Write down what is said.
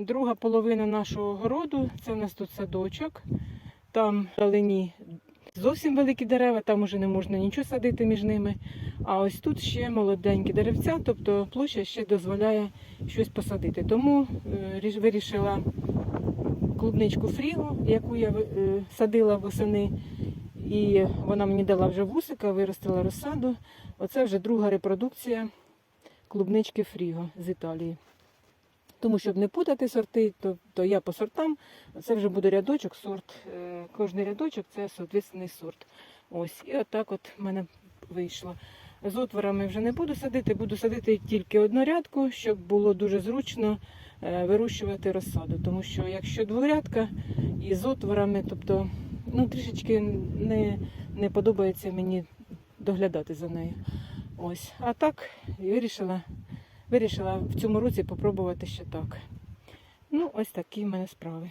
Друга половина нашого городу це в нас тут садочок. Там вдалині зовсім великі дерева, там уже не можна нічого садити між ними. А ось тут ще молоденькі деревця, тобто площа ще дозволяє щось посадити. Тому е, вирішила клубничку фрігу, яку я е, садила восени. І вона мені дала вже вусика, виростила розсаду. Оце вже друга репродукція клубнички Фріго з Італії. Тому, щоб не путати сорти, то, то я по сортам, це вже буде рядочок, сорт. Е, Кожний рядочок це соответственний сорт. Ось, і отак от в мене вийшло. З отворами вже не буду садити, буду садити тільки однорядку, щоб було дуже зручно е, вирощувати розсаду. Тому що якщо дворядка і з отворами, тобто ну, трішечки не, не подобається мені доглядати за нею. Ось. А так вирішила, вирішила в цьому році попробувати ще так. Ну, ось такі в мене справи.